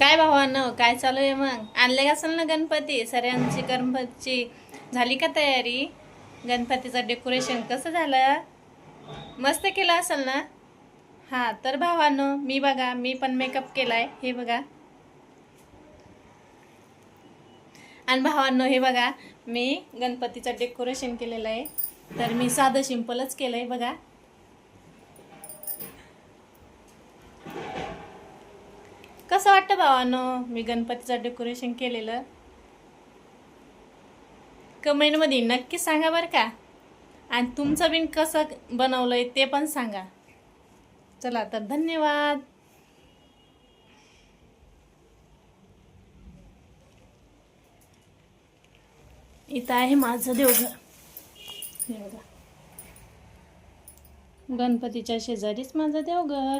काय भावानं काय चालू आहे मग? आणले का असेल ना गणपती? सऱ्यांची गणपतीची. झाली का तयारी? गणपतीचं डेकोरेशन कसं झालं? मस्त केलं असेल ना? हां तर भावानं मी बघा मी पण मेकअप केलाय हे बघा. आणि भावांनो हे बघा मी गणपतीचं डेकोरेशन केलेलं आहे. तर मी साधं सिंपलच केलं आहे बघा. कसं वाटतं भावानो मी गणपतीचं डेकोरेशन केलेलं? कमेंटमध्ये नक्की सांगा बरं का. आणि तुमचं बिन कसं बनवलंय ते पण सांगा. चला तर धन्यवाद. इथं आहे माझं देवघर. हे गणपतीच्या शेजारीच माझं देवघर.